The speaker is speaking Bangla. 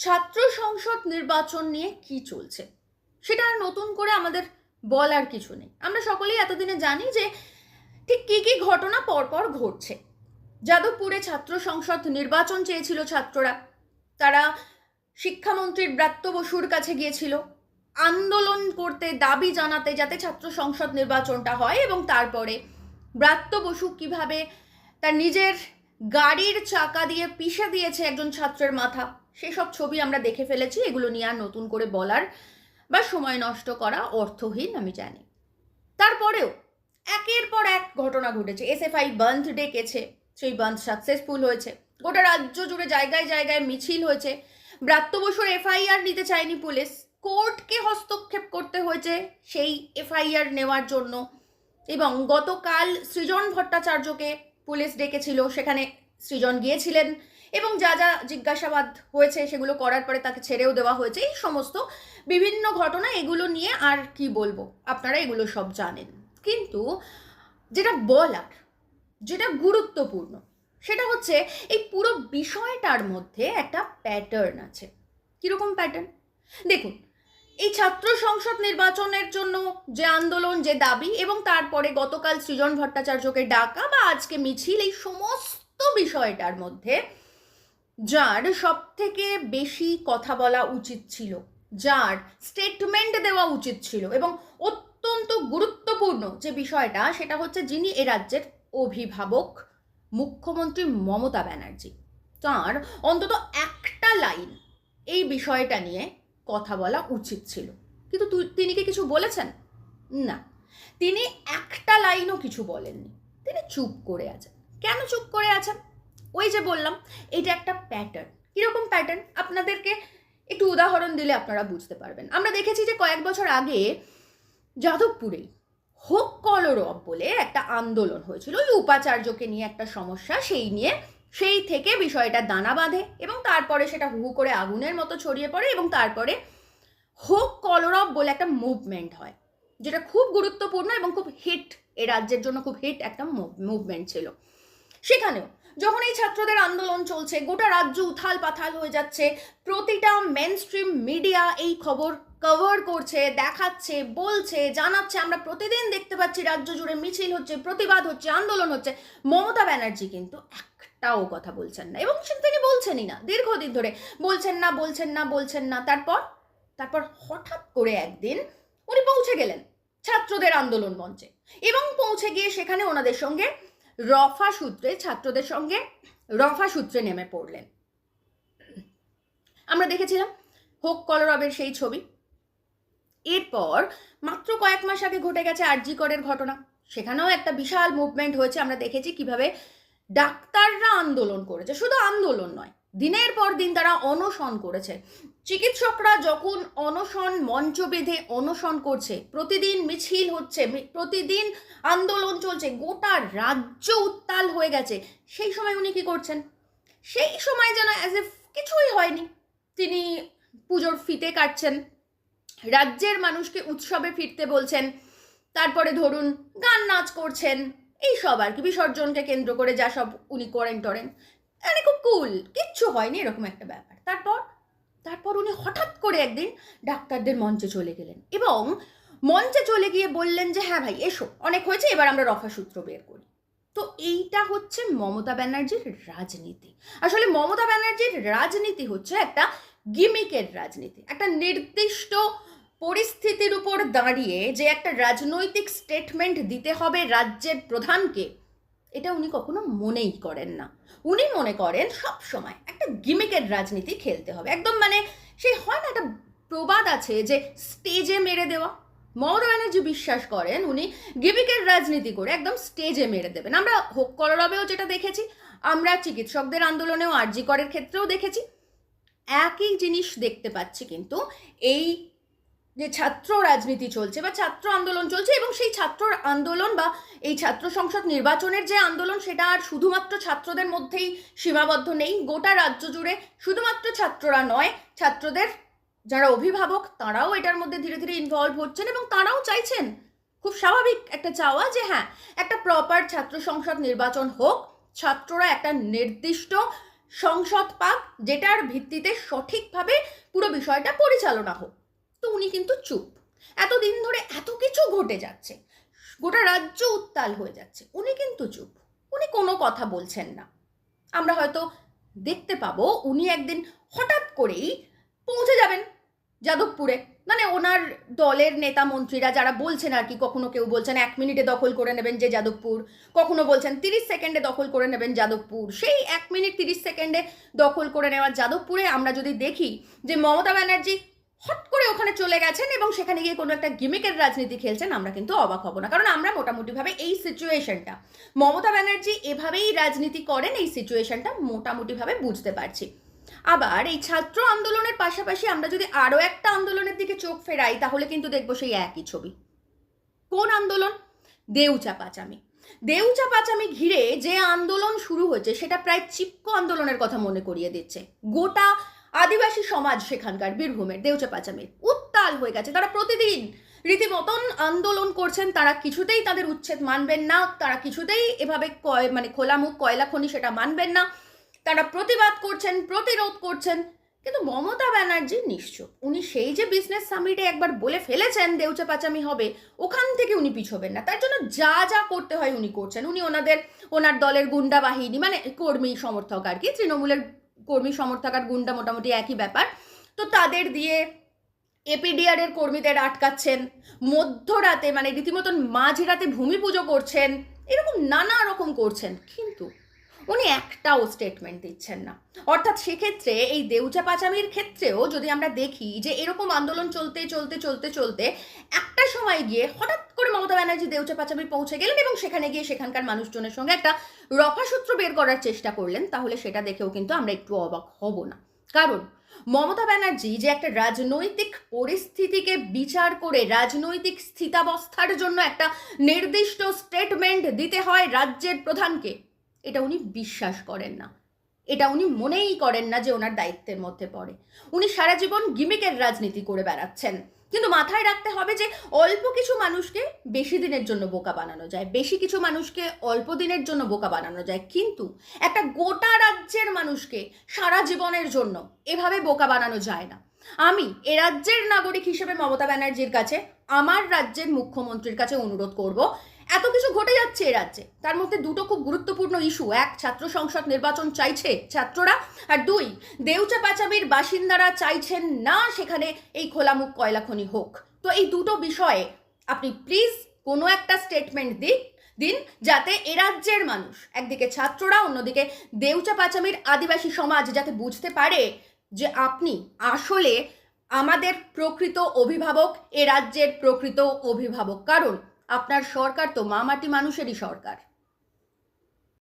ছাত্র সংসদ নির্বাচন নিয়ে কি চলছে? সেটা আর নতুন করে আমাদের বলার কিছু নেই। আমরা সকলেই এতদিনে জানি যে ঠিক কী কী ঘটনা পরপর ঘটছে। যাদবপুরে ছাত্র সংসদ নির্বাচন চেয়েছিল ছাত্ররা। তারা শিক্ষামন্ত্রীর ব্রাত্য বসুর কাছে গিয়েছিল। আন্দোলন করতে দাবি জানাতে যাতে ছাত্র সংসদ নির্বাচনটা হয় এবং তারপরে ব্রাত্য বসু কীভাবে তার নিজের গাড়ির চাকা দিয়ে পিষে দিয়েছে একজন ছাত্রের মাথা। সেসব ছবি আমরা দেখে ফেলেছি, এগুলো নিয়ে আর নতুন করে বলার বা সময় নষ্ট করা অর্থহীন আমি জানি। তারপরেও একের পর এক ঘটনা ঘটেছে। এসএফআই বন্ধ ডেকেছে, সেই বন্ধ সাকসেসফুল হয়েছে। গোটা রাজ্য জুড়ে জায়গায় জায়গায় মিছিল হয়েছে। ব্রাত্য বসুর এফআইআর নিতে চায়নি পুলিশ। কোর্টকে হস্তক্ষেপ করতে হয়েছে সেই এফআইআর নেওয়ার জন্য। এবং গতকাল সৃজন ভট্টাচার্যকে পুলিশ ডেকেছিল, সেখানে সৃজন গিয়েছিলেন। এবং যা যা জিজ্ঞাসাবাদ হয়েছে সেগুলো করার পরে তাকে ছেড়েও দেওয়া হয়েছে, এই সমস্ত বিভিন্ন ঘটনা এগুলো নিয়ে আর কি বলব? আপনারা এগুলো সব জানেন। কিন্তু যেটা বলার, যেটা গুরুত্বপূর্ণ, সেটা হচ্ছে এই পুরো বিষয়টার মধ্যে একটা প্যাটার্ন আছে। কীরকম প্যাটার্ন দেখুন, এই ছাত্র সংসদ নির্বাচনের জন্য যে আন্দোলন, যে দাবি এবং তারপরে গতকাল সৃজন ভট্টাচার্যকে ডাকা বা আজকে মিছিল, এই সমস্ত বিষয়টার মধ্যে যার সব থেকে বেশি কথা বলা উচিত ছিল, যার স্টেটমেন্ট দেওয়া উচিত ছিল এবং অত্যন্ত গুরুত্বপূর্ণ যে বিষয়টা সেটা হচ্ছে যিনি এ রাজ্যের অভিভাবক, মুখ্যমন্ত্রী মমতা ব্যানার্জি। তার অন্তত একটা লাইন এই বিষয়টা নিয়ে কথা বলা উচিত ছিল। কিন্তু তিনি কি কিছু বলেছেন? না। তিনি একটা লাইনও কিছু বলেননি। তিনি চুপ করে আছেন। কেন চুপ করে আছেন? ওই যে বললাম, এটা একটা প্যাটার্ন কীরকম প্যাটার্ন আপনাদেরকে একটু উদাহরণ দিলে আপনারা বুঝতে পারবেন। আমরা দেখেছি যে কয়েক বছর আগে যাদবপুরেই হোক কলরব বলে একটা আন্দোলন হয়েছিল। ওই উপাচার্যকে নিয়ে একটা সমস্যা, সেই নিয়ে সেই থেকে বিষয়টা দানা বাঁধে এবং তারপরে সেটা হু করে আগুনের মতো ছড়িয়ে পড়ে এবং তারপরে হোক কলরব বলে একটা মুভমেন্ট হয়, যেটা খুব গুরুত্বপূর্ণ এবং খুব হিট এ রাজ্যের জন্য খুব হিট একটা মুভমেন্ট ছিল। সেখানেও যখন এই ছাত্রদের আন্দোলন চলছে, গোটা রাজ্য উথাল পাথাল হয়ে যাচ্ছে, প্রতিটা মেন স্ট্রিম মিডিয়া এই খবর কভার করছে, দেখাচ্ছে, বলছে, জানাচ্ছে। আমরা প্রতিদিন দেখতে পাচ্ছি রাজ্য জুড়ে মিছিল হচ্ছে, প্রতিবাদ হচ্ছে, আন্দোলন হচ্ছে। মমতা ব্যানার্জি কিন্তু একটাও কথা বলছেন না। এবং তিনি বলছেনই না। দীর্ঘদিন ধরে বলছেন না বলছেন না বলছেন না। তারপর তারপর হঠাৎ করে একদিন উনি পৌঁছে গেলেন ছাত্রদের আন্দোলন মঞ্চে। এবং পৌঁছে গিয়ে সেখানে ওনাদের সঙ্গে রফা সূত্রে ছাত্রদের সঙ্গে রফা সূত্রে নেমে পড়লেন। আমরা দেখেছিলাম, হোক কলরবের সেই ছবি। এরপর মাত্র কয়েক মাস আগে ঘটে গেছে আরজি করের ঘটনা। সেখানেও একটা বিশাল মুভমেন্ট হয়েছে। আমরা দেখেছি কীভাবে ডাক্তাররা আন্দোলন করেছে। শুধু আন্দোলন নয় দিনের পর দিন তারা অনশন করেছে। চিকিৎসকরা যখন অনশন মঞ্চ বেঁধে অনশন করছে, প্রতিদিন মিছিল হচ্ছে প্রতিদিন আন্দোলন চলছে, গোটা রাজ্য উত্তাল হয়ে গেছে। সেই সময় উনি কি করছেন? সেই সময় যেন অ্যাজ এ কিছুই হয়নি। তিনি পুজোর ফিতে কাটছেন, রাজ্যের মানুষকে উৎসবে ফিরতে বলছেন, তারপরে ধরুন গান নাচ করছেন এই সব আর কি, বিসর্জনকে কেন্দ্র করে যা সব উনি করেন টরেন। মানে খুব কুল কিচ্ছু হয়নি, এরকম একটা ব্যাপার। তারপর তারপর উনি হঠাৎ করে একদিন ডাক্তারদের মঞ্চে চলে গেলেন এবং মঞ্চে চলে গিয়ে বললেন যে হ্যাঁ ভাই, এসো। অনেক হয়েছে, এবার আমরা রফা সূত্র বের করি। তো এইটা হচ্ছে মমতা ব্যানার্জির রাজনীতি। আসলে মমতা ব্যানার্জির রাজনীতি হচ্ছে একটা গিমিকের রাজনীতি। একটা নির্দিষ্ট পরিস্থিতির উপর দাঁড়িয়ে যে একটা রাজনৈতিক স্টেটমেন্ট দিতে হবে রাজ্যের প্রধানকে এটা উনি কখনো মনেই করেন না। উনি মনে করেন সব সময় একটা গিমিকের রাজনীতি খেলতে হবে। একদম মানে সেই হয় না একটা প্রবাদ আছে যে স্টেজে মেরে দেওয়া। মমতা ব্যানার্জি বিশ্বাস করেন, উনি গিমিকের রাজনীতি করে একদম স্টেজে মেরে দেবেন। আমরা হোক কলরবেও যেটা দেখেছি, আমরা চিকিৎসকদের আন্দোলনেও আরজি করের ক্ষেত্রেও দেখেছি। একই জিনিস দেখতে পাচ্ছি কিন্তু এই যে ছাত্র রাজনীতি চলছে বা ছাত্র আন্দোলন চলছে এবং সেই ছাত্র আন্দোলন বা এই ছাত্র সংসদ নির্বাচনের যে আন্দোলন সেটা আর শুধুমাত্র ছাত্রদের মধ্যেই সীমাবদ্ধ নেই। গোটা রাজ্য জুড়ে শুধুমাত্র ছাত্ররা নয়, ছাত্রদের যারা অভিভাবক তারাও এটার মধ্যে ধীরে ধীরে ইনভলভ হচ্ছেন এবং তারাও চাইছেন, খুব স্বাভাবিক একটা চাওয়া যে হ্যাঁ একটা প্রপার ছাত্র সংসদ নির্বাচন হোক, ছাত্ররা একটা নির্দিষ্ট সংসদ পাক, যেটার ভিত্তিতে সঠিকভাবে পুরো বিষয়টা পরিচালনা হোক। তো উনি কিন্তু চুপ। এতদিন ধরে এত কিছু ঘটে যাচ্ছে। গোটা রাজ্য উত্তাল হয়ে যাচ্ছে। উনি কিন্তু চুপ। উনি কোনো কথা বলছেন না। আমরা হয়তো দেখতে পাবো উনি একদিন হঠাৎ করেই পৌঁছে যাবেন যাদবপুরে। মানে ওনার দলের নেতা মন্ত্রীরা যারা বলছেন আর কি, কখনো কেউ বলছেন এক মিনিটে দখল করে নেবেন যে যাদবপুর, কখনো বলছেন তিরিশ সেকেন্ডে দখল করে নেবেন যাদবপুর। সেই এক মিনিট তিরিশ সেকেন্ডে দখল করে নেওয়া যাদবপুরে আমরা যদি দেখি যে মমতা ব্যানার্জি হট করে ওখানে চলে গেছেন এবং সেখানে গিয়ে কোনো একটা গিমিকের রাজনীতি খেলছেন, আমরা কিন্তু অবাক হব না। কারণ আমরা মোটামুটিভাবে এই সিচুয়েশনটা মমতা ব্যানার্জি এভাবেই রাজনীতি করেন, এই সিচুয়েশনটা মোটামুটিভাবে বুঝতে পারছি। আবার এই ছাত্র আন্দোলনের পাশাপাশি আমরা যদি আরও একটা আন্দোলনের দিকে চোখ ফেরাই, তাহলে কিন্তু দেখব সেই একই ছবি। কোন আন্দোলন? দেউচা পাচামি। দেউচা পাচামি ঘিরে যে আন্দোলন শুরু হয়েছে, সেটা প্রায় চিপকো আন্দোলনের কথা মনে করিয়ে দিচ্ছে। গোটা আদিবাসী সমাজ সেখানকার বীরভূমের দেউচা পাচামির উত্তাল হয়ে গেছে। তারা প্রতিদিন রীতিমতন আন্দোলন করছেন, তারা কিছুতেই তাদের উচ্ছেদ মানবেন না, তারা কিছুতেই এভাবে কয় মানে খোলামুখ কয়লা খনি সেটা মানবেন না। তারা প্রতিবাদ করছেন, প্রতিরোধ করছেন, কিন্তু মমতা ব্যানার্জি নিশ্চুপ। উনি সেই যে বিজনেস সামিটে একবার বলে ফেলেছেন দেউচা পাচামি হবে, ওখান থেকে উনি পিছবেন না। তার জন্য যা যা করতে হয় উনি করছেন। উনি ওনাদের, ওনার দলের গুন্ডা বাহিনী মানে কর্মী সমর্থক আর কি, তৃণমূলের কর্মী সমর্থক আর গুন্ডা মোটামুটি একই ব্যাপার। তো তাদের দিয়ে এপিডিআর এর কর্মীদের আটকাচ্ছেন, মধ্যরাতে মানে রীতিমতন মাঝরাতে ভূমি পুজো করছেন, এরকম নানা রকম করছেন। কিন্তু উনি একটাও স্টেটমেন্ট দিচ্ছেন না। অর্থাৎ সেক্ষেত্রে এই দেউচা পাচামির ক্ষেত্রেও যদি আমরা দেখি যে এরকম আন্দোলন চলতে চলতে চলতে চলতে একটা সময় গিয়ে হঠাৎ করে মমতা ব্যানার্জি দেউচা পাচামি পৌঁছে গেলেন এবং সেখানে গিয়ে সেখানকার মানুষজনের সঙ্গে একটা রফাসূত্র বের করার চেষ্টা করলেন, তাহলে সেটা দেখেও কিন্তু আমরা একটু অবাক হব না। কারণ মমতা ব্যানার্জি যে একটা রাজনৈতিক পরিস্থিতিকে বিচার করে রাজনৈতিক স্থিতাবস্থার জন্য একটা নির্দিষ্ট স্টেটমেন্ট দিতে হয় রাজ্যের প্রধানকে এটা উনি বিশ্বাস করেন না। এটা উনি মনেই করেন না যে ওনার দায়িত্বের মধ্যে পড়ে। উনি সারা জীবন গিমিকের রাজনীতি করে বেড়াচ্ছেন। কিন্তু মাথায় রাখতে হবে যে অল্প কিছু মানুষকে বেশি দিনের জন্য বোকা বানানো যায়, বেশি কিছু মানুষকে অল্প দিনের জন্য বোকা বানানো যায়। কিন্তু একটা গোটা রাজ্যের মানুষকে সারা জীবনের জন্য এভাবে বোকা বানানো যায় না। আমি এ রাজ্যের নাগরিক হিসেবে মমতা ব্যানার্জির কাছে, আমার রাজ্যের মুখ্যমন্ত্রীর কাছে অনুরোধ করব এত কিছু ঘটে যাচ্ছে এ রাজ্যে। তার মধ্যে দুটো খুব গুরুত্বপূর্ণ ইস্যু। এক, ছাত্র সংসদ নির্বাচন চাইছে ছাত্ররা। আর দুই, দেউচা পাচামির বাসিন্দারা চাইছেন না সেখানে এই খোলামুখ কয়লা খনি হোক। তো এই দুটো বিষয়ে আপনি প্লিজ কোনো একটা স্টেটমেন্ট দিন দিন যাতে এ রাজ্যের মানুষ, একদিকে ছাত্ররা, অন্যদিকে দেউচা পাচামির আদিবাসী সমাজ যাতে বুঝতে পারে যে আপনি আসলে আমাদের প্রকৃত অভিভাবক, এ রাজ্যের প্রকৃত অভিভাবক। কারণ আপনার সরকার তো মা মাটি মানুষেরই সরকার।